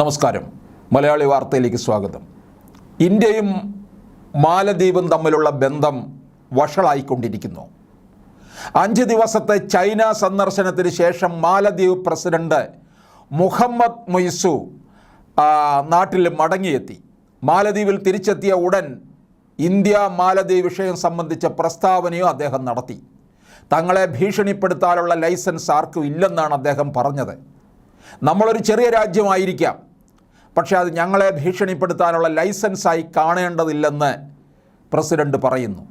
നമസ്കാരം. മലയാളി വാർത്തയിലേക്ക് സ്വാഗതം. ഇന്ത്യയും മാലദ്വീപും തമ്മിലുള്ള ബന്ധം വഷളായിക്കൊണ്ടിരിക്കുന്നു. അഞ്ച് ദിവസത്തെ ചൈന സന്ദർശനത്തിന് ശേഷം മാലദ്വീപ് പ്രസിഡന്റ് മുഹമ്മദ് മൊയ്സു നാട്ടിൽ മടങ്ങിയെത്തി. മാലദ്വീപിൽ തിരിച്ചെത്തിയ ഉടൻ ഇന്ത്യ മാലദ്വീപ് വിഷയം സംബന്ധിച്ച പ്രസ്താവനയോ അദ്ദേഹം നടത്തി. തങ്ങളെ ഭീഷണിപ്പെടുത്താനുള്ള ലൈസൻസ് ആർക്കും ഇല്ലെന്നാണ് അദ്ദേഹം പറഞ്ഞത്. നമ്മളൊരു ചെറിയ രാജ്യമായിരിക്കാം. പക്ഷേ അത് ഞങ്ങളെ ഭീഷണിപ്പെടുത്താനുള്ള ലൈസൻസായി കാണേണ്ടതില്ലെന്ന് പ്രസിഡന്റ് പറയുന്നു.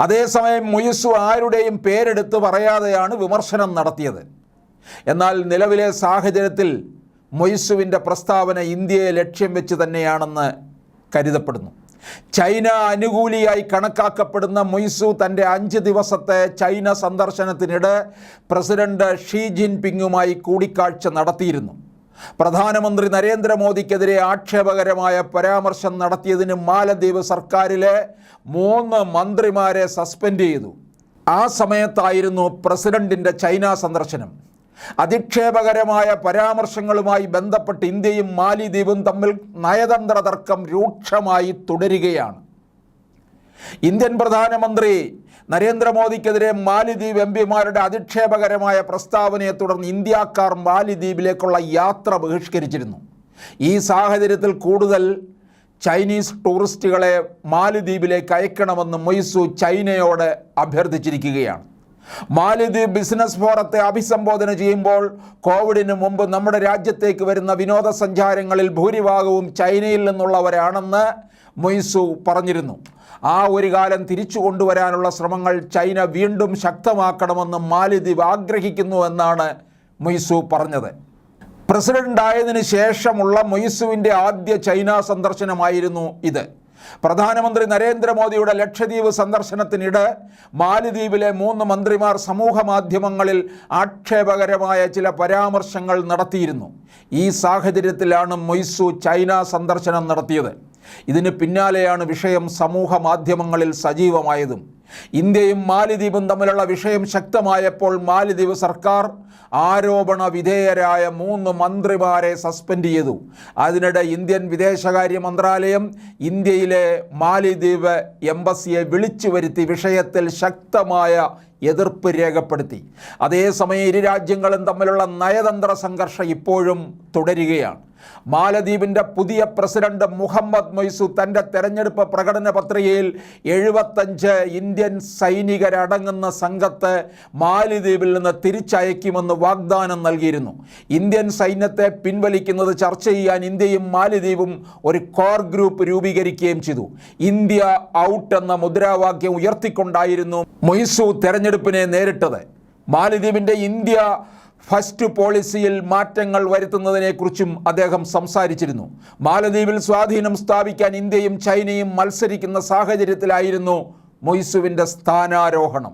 അതേസമയം മുയസു ആരുടെയും പേരെടുത്ത് പറയാതെയാണ് വിമർശനം നടത്തിയത്. എന്നാൽ നിലവിലെ സാഹചര്യത്തിൽ മൊയ്സുവിന്റെ പ്രസ്താവന ഇന്ത്യയെ ലക്ഷ്യം വെച്ച് തന്നെയാണെന്ന് കരുതപ്പെടുന്നു. ചൈന അനുകൂലിയായി കണക്കാക്കപ്പെടുന്ന മൊയ്സു തന്റെ അഞ്ച് ദിവസത്തെ ചൈന സന്ദർശനത്തിനിടെ പ്രസിഡന്റ് ഷീ ജിൻപിങ്ങുമായി കൂടിക്കാഴ്ച നടത്തിയിരുന്നു. പ്രധാനമന്ത്രി നരേന്ദ്രമോദിക്കെതിരെ ആക്ഷേപകരമായ പരാമർശം നടത്തിയതിന് മാലദ്വീപ് സർക്കാരിലെ മൂന്ന് മന്ത്രിമാരെ സസ്പെൻഡ് ചെയ്തു. ആ സമയത്തായിരുന്നു പ്രസിഡന്റിന്റെ ചൈന സന്ദർശനം. അധിക്ഷേപകരമായ പരാമർശങ്ങളുമായി ബന്ധപ്പെട്ട് ഇന്ത്യയും മാലിദ്വീപും തമ്മിൽ നയതന്ത്ര തർക്കം രൂക്ഷമായി തുടരുകയാണ്. ഇന്ത്യൻ പ്രധാനമന്ത്രി നരേന്ദ്രമോദിക്കെതിരെ മാലിദ്വീപ് എം പിമാരുടെ അധിക്ഷേപകരമായ പ്രസ്താവനയെ തുടർന്ന് ഇന്ത്യക്കാർ മാലിദ്വീപിലേക്കുള്ള യാത്ര ബഹിഷ്കരിച്ചിരുന്നു. ഈ സാഹചര്യത്തിൽ കൂടുതൽ ചൈനീസ് ടൂറിസ്റ്റുകളെ മാലിദ്വീപിലേക്ക് അയക്കണമെന്ന് മൊയ്സു ചൈനയോട് അഭ്യർത്ഥിച്ചിരിക്കുകയാണ്. മാലിദ്വീപ് ബിസിനസ് ഫോറത്തെ അഭിസംബോധന ചെയ്യുമ്പോൾ കോവിഡിന് മുമ്പ് നമ്മുടെ രാജ്യത്തേക്ക് വരുന്ന വിനോദസഞ്ചാരങ്ങളിൽ ഭൂരിഭാഗവും ചൈനയിൽ നിന്നുള്ളവരാണെന്ന് മൊയ്സു പറഞ്ഞിരുന്നു. ആ ഒരു കാലം തിരിച്ചു കൊണ്ടുവരാനുള്ള ശ്രമങ്ങൾ ചൈന വീണ്ടും ശക്തമാക്കണമെന്ന് മാലിദ്വീപ് ആഗ്രഹിക്കുന്നു എന്നാണ് മൊയ്സു പറഞ്ഞത്. പ്രസിഡന്റ് ആയതിനു ശേഷമുള്ള മൊയ്സുവിന്റെ ആദ്യ ചൈന സന്ദർശനമായിരുന്നു ഇത്. പ്രധാനമന്ത്രി നരേന്ദ്രമോദിയുടെ ലക്ഷദ്വീപ് സന്ദർശനത്തിനിടെ മാലിദ്വീപിലെ മൂന്ന് മന്ത്രിമാർ സമൂഹ മാധ്യമങ്ങളിൽ ആക്ഷേപകരമായ ചില പരാമർശങ്ങൾ നടത്തിയിരുന്നു. ഈ സാഹചര്യത്തിലാണ് മൊയ്സു ചൈന സന്ദർശനം നടത്തിയത്. ഇതിന് പിന്നാലെയാണ് വിഷയം സമൂഹ മാധ്യമങ്ങളിൽ സജീവമായതും. ഇന്ത്യയും മാലിദ്വീപും തമ്മിലുള്ള വിഷയം ശക്തമായപ്പോൾ മാലിദ്വീപ് സർക്കാർ ആരോപണ വിധേയരായ മൂന്ന് മന്ത്രിമാരെ സസ്പെൻഡ് ചെയ്തു. അതിനിടെ ഇന്ത്യൻ വിദേശകാര്യ മന്ത്രാലയം ഇന്ത്യയിലെ മാലിദ്വീപ് എംബസിയെ വിളിച്ചു വരുത്തി വിഷയത്തിൽ ശക്തമായ എതിർപ്പ് രേഖപ്പെടുത്തി. അതേസമയം ഇരു രാജ്യങ്ങളും തമ്മിലുള്ള നയതന്ത്ര സംഘർഷം ഇപ്പോഴും തുടരുകയാണ്. മാലദ്വീപിന്റെ പുതിയ പ്രസിഡന്റ് മുഹമ്മദ് മൊയ്സു തന്റെ തെരഞ്ഞെടുപ്പ് പ്രകടന പത്രികയിൽ എഴുപത്തഞ്ച് ഇന്ത്യൻ സൈനികരടങ്ങുന്ന സംഘത്തെ മാലദ്വീപിൽ നിന്ന് തിരിച്ചയക്കുമെന്ന് വാഗ്ദാനം നൽകിയിരുന്നു. ഇന്ത്യൻ സൈന്യത്തെ പിൻവലിക്കുന്നത് ചർച്ച ചെയ്യാൻ ഇന്ത്യയും മാലദ്വീപും ഒരു കോർ ഗ്രൂപ്പ് രൂപീകരിക്കുകയും ചെയ്തു. ഇന്ത്യ ഔട്ട് എന്ന മുദ്രാവാക്യം ഉയർത്തിക്കൊണ്ടായിരുന്നു മൊയ്സു തെരഞ്ഞെടുപ്പിനെ നേരിട്ടത്. മാലദ്വീപിന്റെ ഇന്ത്യ ഫസ്റ്റ് പോളിസിയിൽ മാറ്റങ്ങൾ വരുത്തുന്നതിനെക്കുറിച്ചും അദ്ദേഹം സംസാരിച്ചിരുന്നു. മാലദ്വീപിൽ സ്വാധീനം സ്ഥാപിക്കാൻ ഇന്ത്യയും ചൈനയും മത്സരിക്കുന്ന സാഹചര്യത്തിലായിരുന്നു മൊയ്സുവിന്റെ സ്ഥാനാരോഹണം.